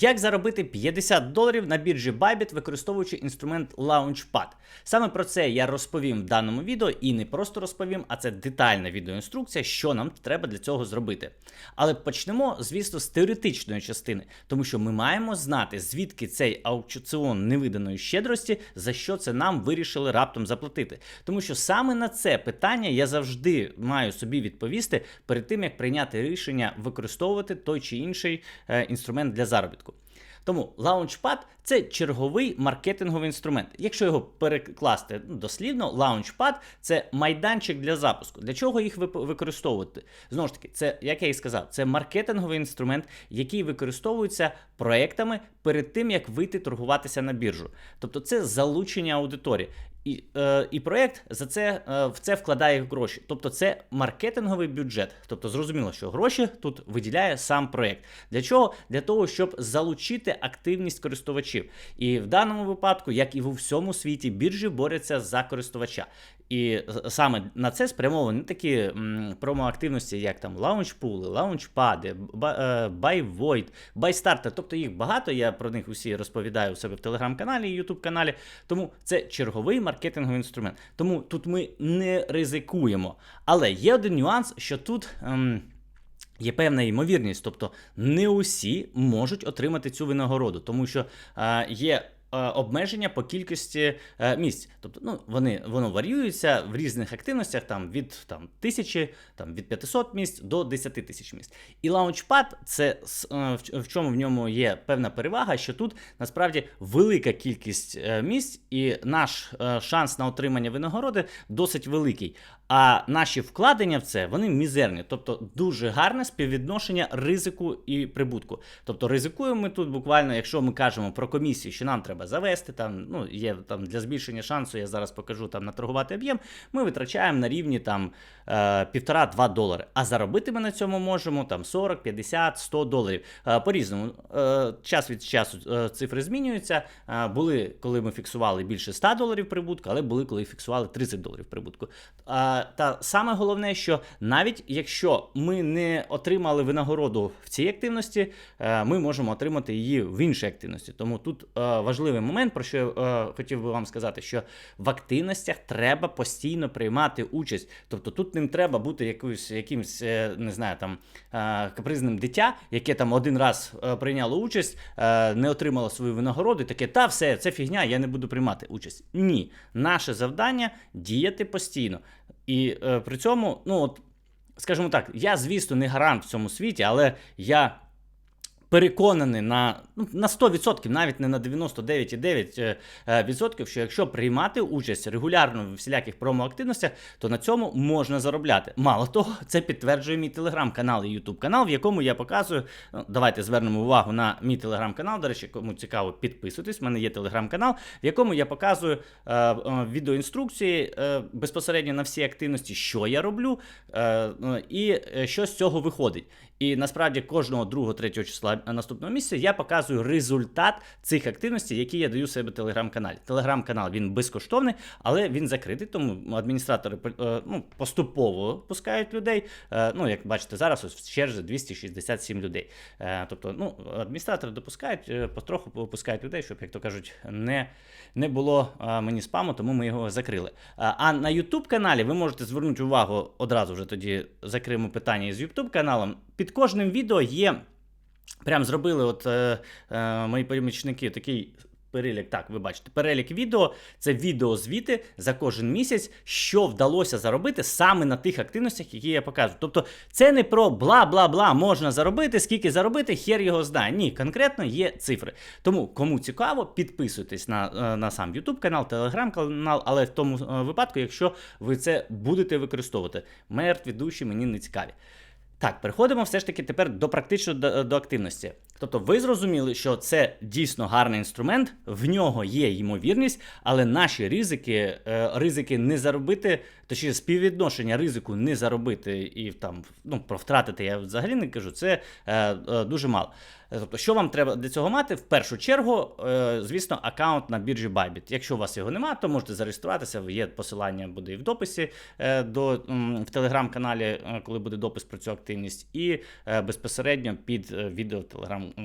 Як заробити 50 доларів на біржі Bybit, використовуючи інструмент Launchpad? Саме про це я розповім в даному відео і не просто розповім, а це детальна відеоінструкція, що нам треба для цього зробити. Але почнемо, звісно, з теоретичної частини, тому що ми маємо знати, звідки цей аукціон невиданої щедрості, за що це нам вирішили раптом заплатити. Тому що саме на це питання я завжди маю собі відповісти перед тим, як прийняти рішення використовувати той чи інший е, інструмент для заробітку. Тому Launchpad – це черговий маркетинговий інструмент. Якщо його перекласти ну, дослівно, Launchpad – це майданчик для запуску. Для чого їх використовувати? Знову ж таки, це, як я і сказав, це маркетинговий інструмент, який використовується проектами перед тим, як вийти торгуватися на біржу. Тобто це залучення аудиторії. І, е, і проєкт за це е, в це вкладає гроші. Тобто це маркетинговий бюджет. Тобто зрозуміло, що гроші тут виділяє сам проєкт. Для чого? Для того, щоб залучити активність користувачів. І в даному випадку, як і в усьому світі, біржі борються за користувача. І саме на це спрямовані такі промоактивності, як там лаунчпули, лаунчпади, байвойт, байстартер. Тобто їх багато. Я про них усі розповідаю у себе в телеграм-каналі і ютуб каналі. Тому це черговий маркетинговий інструмент. Тому тут ми не ризикуємо. Але є один нюанс, що тут. Ем, Є певна ймовірність, тобто не усі можуть отримати цю винагороду, тому що е, є е, обмеження по кількості е, місць. Тобто, ну вони воно варіюється в різних активностях, там від там тисячі, там від 500 місць до 10 тисяч місць. І лаунчпад це е, в, чому в ньому є певна перевага, що тут насправді велика кількість е, місць, і наш е, шанс на отримання винагороди досить великий. А наші вкладення в це вони мізерні, тобто дуже гарне співвідношення ризику і прибутку. Тобто ризикуємо ми тут буквально, якщо ми кажемо про комісію, що нам треба завести, там ну є там для збільшення шансу, я зараз покажу там наторгувати об'єм. Ми витрачаємо на рівні там е, півтора-два долари. А заробити ми на цьому можемо там 40, 50, 100 доларів. Е, по-різному е, час від часу е, цифри змінюються. Е, були, коли ми фіксували більше 100 доларів прибутку, але були, коли фіксували 30 доларів прибутку. Е, та саме головне, що навіть якщо ми не отримали винагороду в цій активності, е, ми можемо отримати її в іншій активності. Тому тут е, важливий момент, про що я е, хотів би вам сказати, що в активностях треба постійно приймати участь. Тобто тут не треба бути якоюсь, якимсь, не знаю, там капризним дитя, яке там один раз прийняло участь, не отримало свою винагороду, і таке, та все, це фігня, я не буду приймати участь. Ні, наше завдання діяти постійно. І е, при цьому, ну от, скажімо так, я, звісно, не гарант в цьому світі, але я переконаний на, ну, на 100%, навіть не на 99,9%, е, відсотків, що якщо приймати участь регулярно в всіляких промоактивностях, то на цьому можна заробляти. Мало того, це підтверджує мій телеграм-канал і ютуб канал, в якому я показую. ну, Давайте звернемо увагу на мій телеграм-канал. До речі, кому цікаво, підписуйтесь. В мене є телеграм-канал, в якому я показую е, е, відеоінструкції е, безпосередньо на всі активності, що я роблю, е, е, і е, що з цього виходить. І насправді кожного 2-3 числа наступного місяця я показую результат цих активностей, які я даю себе телеграм-каналі. Телеграм-канал він безкоштовний, але він закритий, тому адміністратори е, ну, поступово пускають людей. Е, Ну, як бачите, зараз ось в черзі 267 людей. Е, Тобто, ну, адміністратори допускають, потроху пускають людей, щоб, як то кажуть, не, не було мені спаму, тому ми його закрили. А а на YouTube каналі ви можете звернути увагу одразу вже тоді закриємо питання із YouTube каналом. Під кожним відео є. Прям зробили от е, е, мої помічники такий перелік. Так, ви бачите, перелік відео це відеозвіти за кожен місяць, що вдалося заробити саме на тих активностях, які я показую. Тобто, це не про бла-бла-бла, можна заробити, скільки заробити, хер його знає. Ні, конкретно є цифри. Тому, кому цікаво, підписуйтесь на, е, на сам YouTube канал, Telegram канал, але в тому е, випадку, якщо ви це будете використовувати, мертві душі мені не цікаві. Так, переходимо все ж таки тепер до практично до, до активності. Тобто, ви зрозуміли, що це дійсно гарний інструмент, в нього є ймовірність, але наші ризики, е, ризики не заробити, точніше співвідношення ризику не заробити і там ну, про втратити я взагалі не кажу, це е, е, дуже мало. Тобто, що вам треба для цього мати? В першу чергу, звісно, аккаунт на біржі Bybit. Якщо у вас його немає, то можете зареєструватися. Є посилання буде і в дописі до в телеграм-каналі, коли буде допис про цю активність, і безпосередньо під відео телеграм е,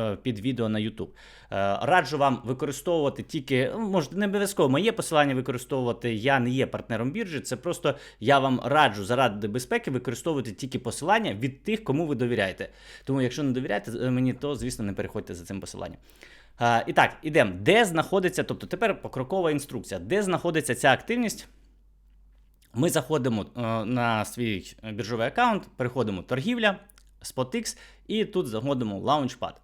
е, під відео на YouTube. Е, Раджу вам використовувати тільки, ну, може, не обов'язково моє посилання використовувати. Я не є партнером біржі. Це просто я вам раджу заради безпеки використовувати тільки посилання від тих, кому ви довіряєте. Тому, якщо не довіряєте мені, то звісно не переходьте за цим посиланням. Е, І так, ідемо. Де знаходиться, тобто тепер покрокова інструкція, де знаходиться ця активність? Ми заходимо на свій біржовий аккаунт, переходимо торгівля, SpotX, і тут заходимо Launchpad.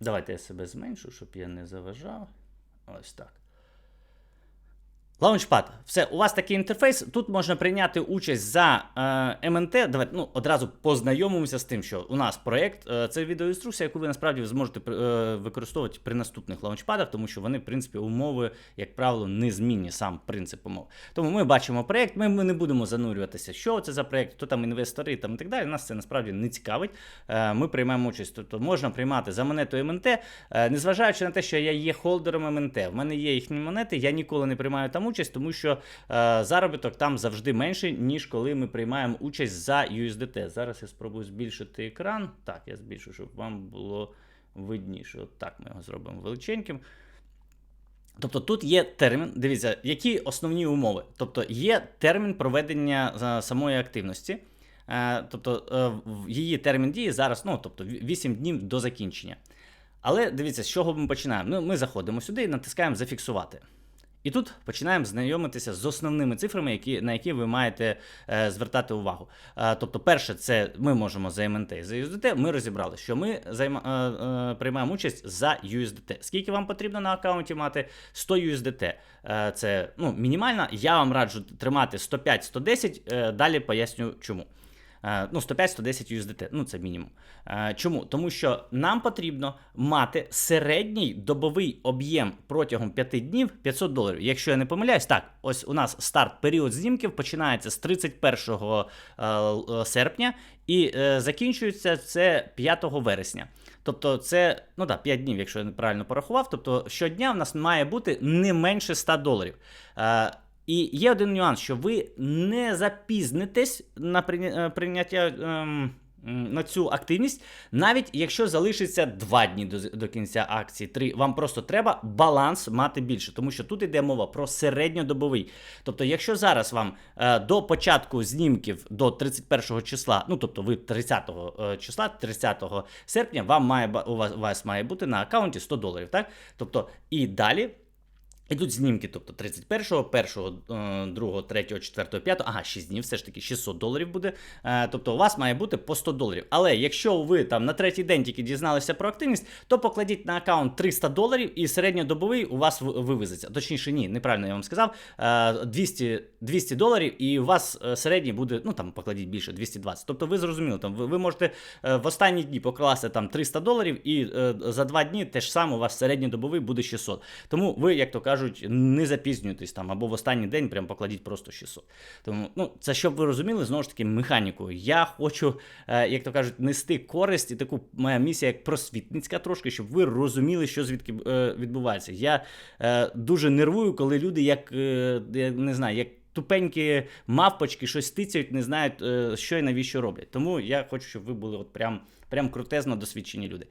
Давайте я себе зменшу, щоб я не заважав. Ось так. Launchpad. Все, у вас такий інтерфейс. Тут можна прийняти участь за е, МНТ. Давайте ну, одразу познайомимося з тим, що у нас проєкт е, це відеоінструкція, яку ви насправді зможете е, використовувати при наступних лаунчпадах, тому що вони, в принципі, умови, як правило, незмінні сам принцип умов. Тому ми бачимо проєкт, ми, ми не будемо занурюватися, що це за проєкт, хто там інвестори там, і так далі. Нас це насправді не цікавить. Е, ми приймаємо участь. Тобто можна приймати за монету МНТ, е, незважаючи на те, що я є холдером МНТ. В мене є їхні монети, я ніколи не приймаю там участь, тому що е, заробіток там завжди менший, ніж коли ми приймаємо участь за USDT. Зараз я спробую збільшити екран. Так, я збільшу, щоб вам було видніше. От так ми його зробимо величеньким. Тобто тут є термін, дивіться, які основні умови. Тобто є термін проведення е, самої активності. Е, Тобто е, її термін дії зараз, ну тобто 8 днів до закінчення. Але дивіться, з чого ми починаємо? Ну, ми заходимо сюди і натискаємо зафіксувати. І тут починаємо знайомитися з основними цифрами, які, на які ви маєте е, звертати увагу. Е, тобто, перше, це ми можемо за МНТ і за USDT. Ми розібрали, що ми займа, е, е, приймаємо участь за USDT. Скільки вам потрібно на аккаунті мати? 100 USDT. Е, це ну, мінімально. Я вам раджу тримати 105-110, е, далі поясню чому. Е, Ну, 105-110 USDT, ну це мінімум. Е, Чому? Тому що нам потрібно мати середній добовий об'єм протягом 5 днів 500 доларів. Якщо я не помиляюсь, так, ось у нас старт період знімків починається з 31 е, серпня і закінчується це 5 вересня. Тобто це ну так, 5 днів, якщо я неправильно порахував. Тобто щодня в нас має бути не менше 100 доларів. І є один нюанс, що ви не запізнитесь на е, прийняття. ем, На цю активність, навіть якщо залишиться 2 дні до, до кінця акції, 3, вам просто треба баланс мати більше, тому що тут йде мова про середньодобовий. Тобто, якщо зараз вам е, до початку знімків до 31 числа, ну тобто ви 30 е, числа, 30 серпня, вам має у вас, у вас має бути на аккаунті 100 доларів, так? Тобто, і далі Ідуть знімки, тобто 31-го, 1-го, 2-го, 3-го, 4-го, 5-го, ага, 6 днів, все ж таки 600 доларів буде. Е, Тобто у вас має бути по 100 доларів. Але якщо ви там на третій день тільки дізналися про активність, то покладіть на аккаунт 300 доларів і середньодобовий у вас вивезеться. Точніше, ні, неправильно я вам сказав. Е, 200, 200 доларів, і у вас е, середній буде, ну там покладіть більше, 220. Тобто ви зрозуміли, там ви, ви можете в останні дні покласти там 300 доларів, і за два дні теж саме у вас середньодобовий буде 600. Тому ви, як то кажуть, не запізнюйтесь там або в останній день прям покладіть просто 600. Тому, ну, це щоб ви розуміли, знову ж таки, механікою. Я хочу, е, як то кажуть, нести користь і таку моя місія як просвітницька трошки, щоб ви розуміли, що звідки е, відбувається. Я е, дуже нервую, коли люди, як я не знаю, як. Тупенькі мавпочки щось тицяють, не знають, що і навіщо роблять. Тому я хочу, щоб ви були от прям, прям крутезно досвідчені люди.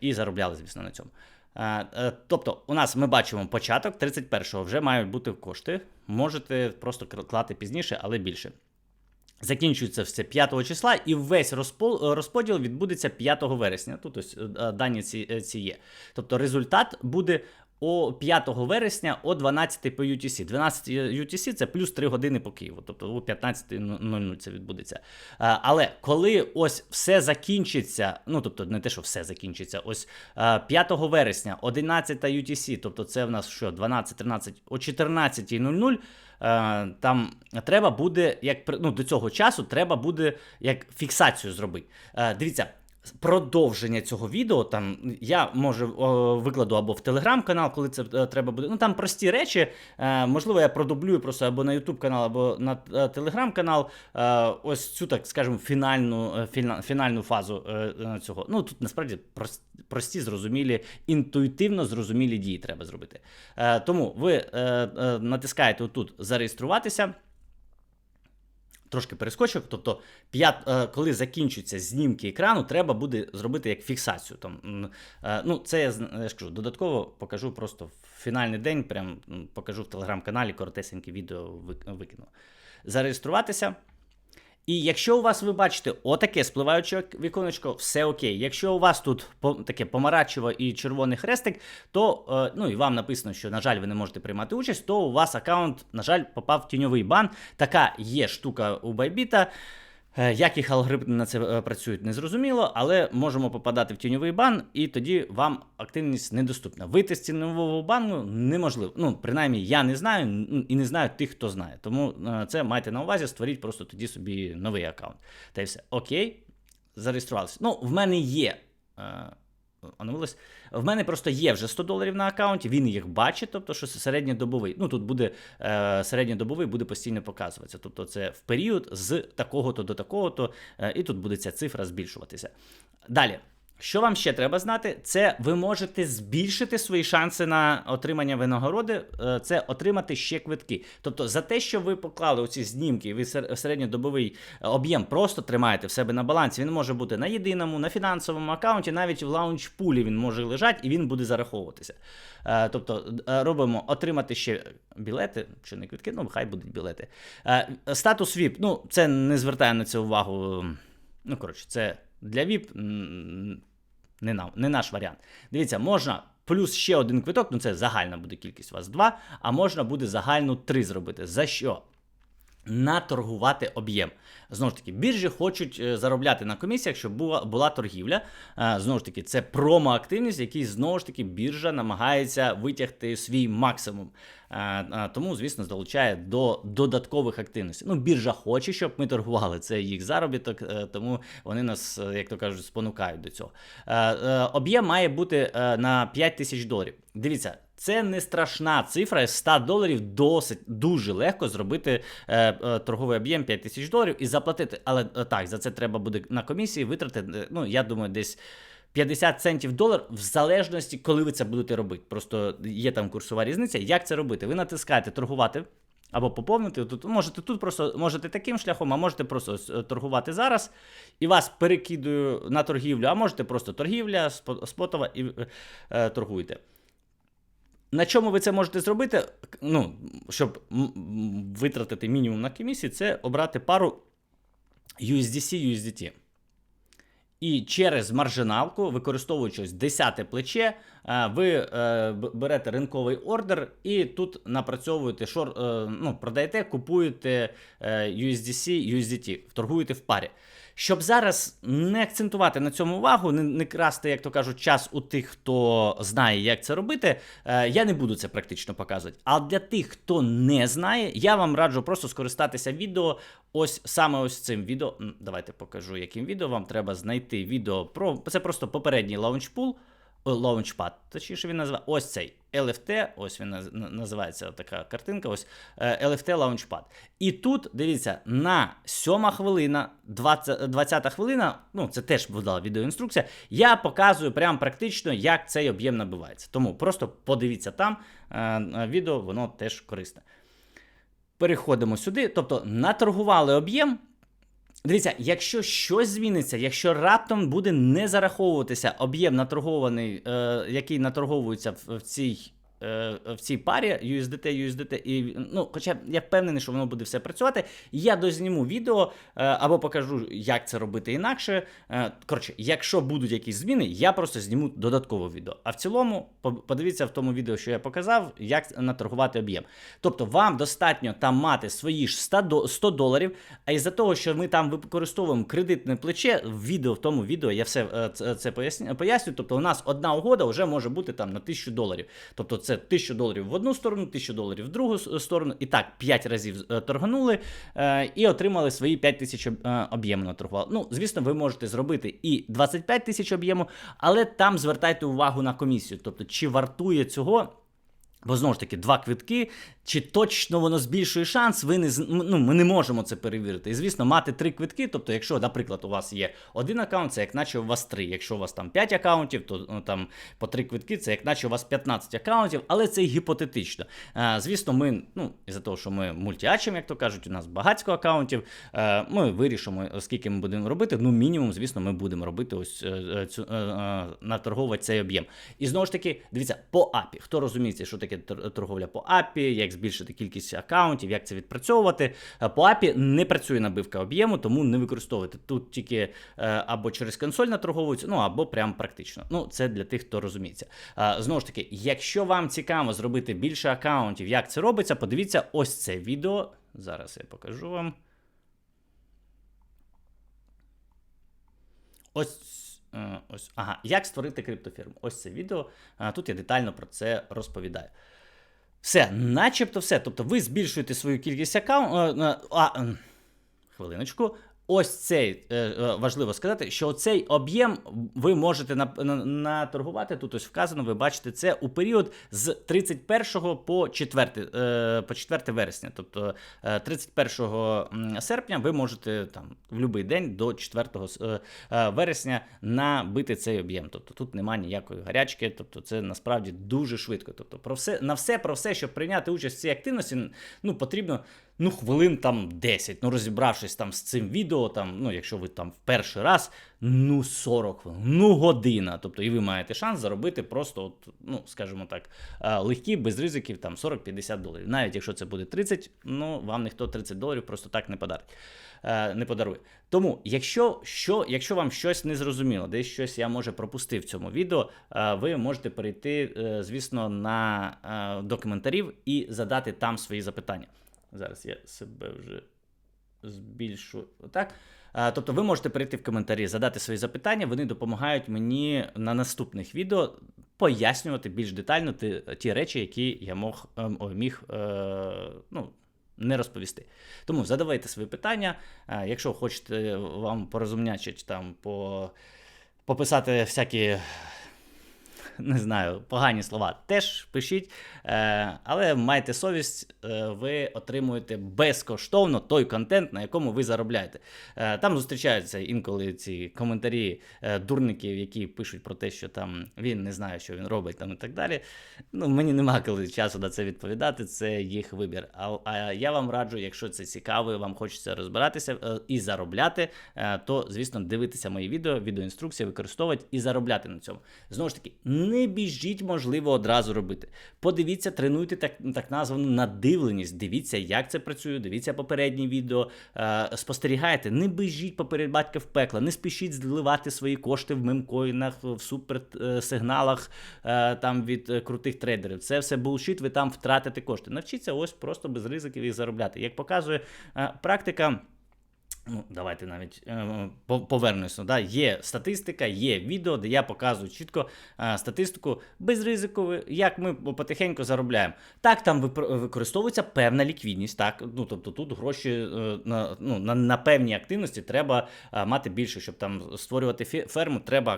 І заробляли, звісно, на цьому. Е, е, Тобто, у нас ми бачимо початок 31-го вже мають бути кошти. Можете просто клати пізніше, але більше. Закінчується все 5 числа, і весь розпол- розподіл відбудеться 5 вересня. Тут ось е, дані ці, е, ці є. Тобто результат буде о 5 вересня о 12 по UTC. 12 UTC це плюс 3 години по Києву. Тобто о 15.00 це відбудеться. Але коли ось все закінчиться, ну тобто не те, що все закінчиться, ось е, 5 вересня, 11 UTC, тобто це в нас що, 12, 13, о 14.00. Е, Там треба буде, як ну, до цього часу, треба буде як фіксацію зробити. Дивіться, продовження цього відео там я може викладу або в телеграм-канал, коли це е, треба буде. Ну там прості речі. Е, можливо, я продублюю просто або на YouTube канал, або на е, телеграм-канал. Ось цю, так скажемо, фінальну, фінальну фазу цього. Ну тут насправді прості, зрозумілі, інтуїтивно зрозумілі дії треба зробити. Тому ви натискаєте тут зареєструватися. Трошки перескочив. Тобто, п'ят, е, коли закінчуються знімки екрану, треба буде зробити як фіксацію. Там, е, ну, це я, я ж кажу, додатково покажу просто в фінальний день, прям покажу в телеграм-каналі, коротесеньке відео вик- викину. Зареєструватися. І якщо у вас ви бачите отаке спливаюче віконечко, все окей. Якщо у вас тут таке помаранчево і червоний хрестик, то е, ну і вам написано, що на жаль, ви не можете приймати участь, то у вас аккаунт, на жаль, попав в тіньовий бан. Така є штука у Байбіта. Е, Як їх алгоритми на це е, працюють, не зрозуміло, але можемо попадати в тіньовий бан, і тоді вам активність недоступна. Вийти з тіньового бану неможливо. Ну, принаймні, я не знаю і не знаю тих, хто знає. Тому е, це майте на увазі, створіть просто тоді собі новий аккаунт. Та й все. Окей, зареєструвалися. Ну, в мене є. Оновилось. В мене просто є вже 100 доларів на аккаунті, він їх бачить, тобто, що середньодобовий. Ну тут буде е, середньодобовий буде постійно показуватися. Тобто це в період з такого-то до такого-то, е, і тут буде ця цифра збільшуватися. Далі. Що вам ще треба знати, це ви можете збільшити свої шанси на отримання винагороди, е, це отримати ще квитки. Тобто за те, що ви поклали оці знімки, ви середньодобовий е, об'єм просто тримаєте в себе на балансі. Він може бути на єдиному, на фінансовому аккаунті, навіть в лаунч-пулі він може лежати і він буде зараховуватися. Е, Тобто робимо отримати ще білети, чи не квитки, ну хай будуть білети. Статус VIP, ну це не звертає на це увагу. Ну, коротше, це для м, не, нам, не наш варіант. Дивіться, можна плюс ще один квиток, ну це загальна буде кількість у вас два, а можна буде загальну три зробити. За що? Наторгувати об'єм. Знову ж таки, біржі хочуть е, заробляти на комісіях, щоб була, була торгівля. Е, Знову ж таки, це промо-активність, який знову ж таки біржа намагається витягти свій максимум. Е, Тому, звісно, залучає до додаткових активностей. Ну, біржа хоче, щоб ми торгували. Це їх заробіток, тому вони нас, як то кажуть, спонукають до цього. Об'єм має бути на 5 тисяч доларів. Дивіться. Це не страшна цифра. З 100 доларів досить дуже легко зробити е, е, торговий об'єм 5 тисяч доларів і заплатити. Але е, так, за це треба буде на комісії витратити. е, Ну, я думаю, десь 50 центів долар в залежності, коли ви це будете робити. Просто є там курсова різниця. Як це робити? Ви натискаєте торгувати. Або поповнити тут, можете тут просто можете таким шляхом, а можете просто е, торгувати зараз, і вас перекидую на торгівлю, а можете просто торгівля спотова і е, е, торгуєте. На чому ви це можете зробити? Ну, щоб витратити мінімум на комісії, це обрати пару USDC USDT. І через маржиналку, використовуючи 10 плече, ви е, берете ринковий ордер і тут напрацьовуєте шор, е, ну, продаєте, купуєте е, USDC, USDT, торгуєте в парі. Щоб зараз не акцентувати на цьому увагу, не, не красти, як то кажуть, час у тих, хто знає, як це робити, е, я не буду це практично показувати. А для тих, хто не знає, я вам раджу просто скористатися відео. Ось саме ось цим відео. Давайте покажу, яким відео вам треба знайти відео про це просто попередній лаунчпул. Launchpad, точніше він називає ось цей LFT, ось він називається така картинка, ось е, LFT Launchpad. І тут, дивіться, на 7 хвилина, 20, 20 хвилина, ну це теж була відеоінструкція, я показую прям практично, як цей об'єм набивається. Тому просто подивіться там е, е, відео, воно теж корисне. Переходимо сюди, тобто наторгували об'єм. Дивіться, якщо щось зміниться, якщо раптом буде не зараховуватися об'єм наторгований, е, який наторговується в, в цій. Е, В цій парі USDT, USDT, і ну, хоча я впевнений, що воно буде все працювати. Я дозніму відео е, або покажу, як це робити інакше. Е, Коротше, якщо будуть якісь зміни, я просто зніму додаткове відео. А в цілому, подивіться в тому відео, що я показав, як наторгувати об'єм. Тобто, вам достатньо там мати свої ж 100 100 доларів, а із-за того, що ми там використовуємо кредитне плече, в відео, в тому відео я все це- поясню. Тобто, у нас одна угода вже може бути там на 1000 доларів. Тобто, це 1000 доларів в одну сторону, 1000 доларів в другу сторону. І так, 5 разів е, торганули е, і отримали свої 5000 тисяч е, об'єму наторгували. Ну, звісно, ви можете зробити і 25 тисяч об'єму, але там звертайте увагу на комісію. Тобто, чи вартує цього Бо знову ж таки, два квитки, чи точно воно збільшує шанс, ви не ну, ми не можемо це перевірити. І звісно, мати три квитки. Тобто, якщо, наприклад, у вас є один аккаунт, це як наче у вас три. Якщо у вас там 5 аккаунтів, то ну, там по три квитки, це як наче у вас 15 аккаунтів, але це гіпотетично. А, звісно, ми, ну, із-за того, що ми мультіачимо, як то кажуть, у нас багатько аккаунтів, е, ми вирішимо, скільки ми будемо робити. Ну, мінімум, звісно, ми будемо робити ось е, е, цю е, е, наторговувати цей об'єм. І знову ж таки, дивіться, по API. Хто розуміється, що таке тор- торговля по API, як збільшити кількість аккаунтів, як це відпрацьовувати. Е, По API не працює набивка об'єму, тому не використовуйте. Тут тільки е, або через консоль наторговується, ну або прям практично. Ну, це для тих, хто розуміється. Е, Знову ж таки, якщо вам цікаво зробити більше аккаунтів, як це робиться, подивіться ось це відео. Зараз я покажу вам. Ось, ось, ага, як створити криптофірму. Ось це відео. Тут я детально про це розповідаю. Все, начебто все. Тобто ви збільшуєте свою кількість аккаунтів. А, ем, хвилиночку. Ось цей е, е, важливо сказати, що цей об'єм ви можете на- на- наторгувати. Тут ось вказано, ви бачите це у період з 31 по 4, е, по 4 вересня. Тобто е, 31 серпня ви можете там в будь-який день до 4 е, е, вересня набити цей об'єм. Тобто тут немає ніякої гарячки, тобто це насправді дуже швидко. Тобто про все на все про все, щоб прийняти участь в цій активності, ну потрібно ну хвилин там 10. Ну розібравшись там з цим відео, там, ну якщо ви там в перший раз, ну 40 хвилин, ну година. Тобто, і ви маєте шанс заробити просто, от, ну скажімо так, е, легкі, без ризиків, там 40-50 доларів. Навіть якщо це буде 30, ну вам ніхто 30 доларів просто так не подарить. е, Не подарує. Тому, якщо, що, якщо вам щось не зрозуміло, десь щось я може пропустив в цьому відео, е, ви можете перейти, звісно, на до коментарів і задати там свої запитання. Зараз я себе вже збільшу. Так. Тобто ви можете перейти в коментарі, задати свої запитання, вони допомагають мені на наступних відео пояснювати більш детально ті, ті речі, які я мог, ем, міг е, ну, не розповісти. Тому задавайте свої питання. Е, Якщо хочете вам порозумнячити там по, пописати всякі. Не знаю, погані слова теж пишіть, е, але майте совість, е, ви отримуєте безкоштовно той контент, на якому ви заробляєте. Е, там зустрічаються інколи ці коментарі дурників, які пишуть про те, що там він не знає, що він робить, там і так далі. Ну, мені нема коли часу на це відповідати, це їх вибір. А, а я вам раджу, якщо це цікаво, вам хочеться розбиратися і заробляти, то звісно дивитися мої відео, відеоінструкції, використовувати і заробляти на цьому. Знову ж таки, не біжіть, можливо, одразу робити. Подивіться, тренуйте так, так названу надивленість. Дивіться, як це працює, дивіться попередні відео, е, спостерігайте, не біжіть поперед батька в пекло, не спішіть зливати свої кошти в мемкоїнах, в суперсигналах е, там від е, крутих трейдерів. Це все булшіт, ви там втратите кошти. Навчіться ось просто без ризиків їх заробляти. Як показує е, практика. Ну, давайте навіть е, по- повернуся. Да? Є статистика, є відео, де я показую чітко е, статистику без ризику, як ми потихеньку заробляємо. Так, там використовується певна ліквідність. Так, ну тобто тут гроші е, на, ну, на, на певні активності треба мати більше, щоб там створювати фе- ферму, треба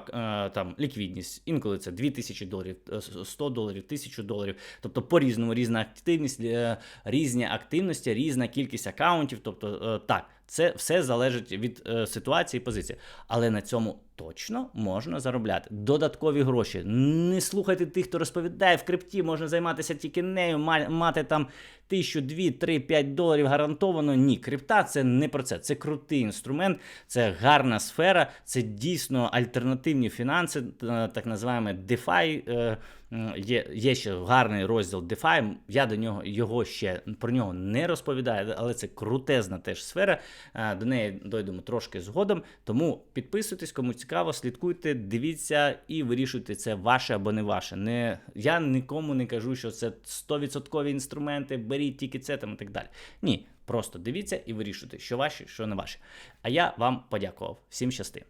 там ліквідність. Інколи це 2000 доларів, е, 100 доларів, 1000 доларів. Тобто по-різному різна активність, різні активності, різна кількість акаунтів. Тобто, так, це все залежить від е, ситуації і позиції. Але на цьому точно можна заробляти. Додаткові гроші. Не слухайте тих, хто розповідає, в крипті можна займатися тільки нею, ма- мати там тисячу, дві, три, п'ять доларів гарантовано. Ні, крипта це не про це. Це крутий інструмент, це гарна сфера, це дійсно альтернативні фінанси, е, так називаємо DeFi. е, Є, є ще гарний розділ DeFi, Я до нього його ще про нього не розповідаю, але це крутезна теж сфера. Е, До неї дойдемо трошки згодом. Тому підписуйтесь, кому цікаво, слідкуйте, дивіться і вирішуйте, це ваше або не ваше. Не, я нікому не кажу, що це 100% інструменти, беріть тільки це там і так далі. Ні, просто дивіться і вирішуйте, що ваші, що не ваші. А я вам подякував. Всім щасти.